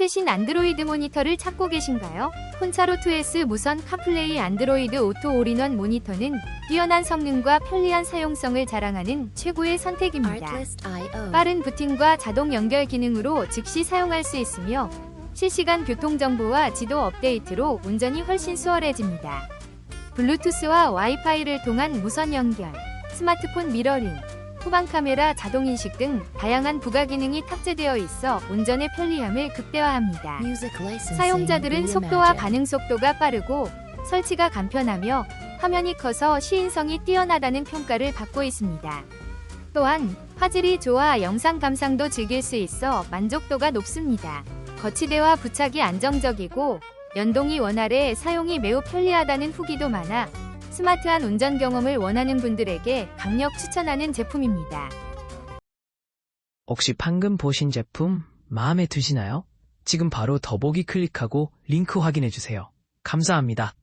최신 안드로이드 모니터를 찾고 계신가요? 폰차로 2S 무선 카플레이 안드로이드 오토 올인원 모니터는 뛰어난 성능과 편리한 사용성을 자랑하는 최고의 선택입니다. 빠른 부팅과 자동 연결 기능으로 즉시 사용할 수 있으며 실시간 교통 정보와 지도 업데이트로 운전이 훨씬 수월해집니다. 블루투스와 와이파이를 통한 무선 연결, 스마트폰 미러링, 후방 카메라 자동 인식 등 다양한 부가 기능이 탑재되어 있어 운전의 편리함을 극대화합니다. 사용자들은 속도와. 반응 속도가 빠르고 설치가 간편하며 화면이 커서 시인성이 뛰어나다는 평가를 받고 있습니다. 또한 화질이 좋아 영상 감상도 즐길 수 있어 만족도가 높습니다. 거치대와 부착이 안정적이고 연동이 원활해 사용이 매우 편리하다는 후기도 많아 스마트한 운전 경험을 원하는 분들에게 강력 추천하는 제품입니다. 혹시 방금 보신 제품 마음에 드시나요? 지금 바로 더보기 클릭하고 링크 확인해 주세요. 감사합니다.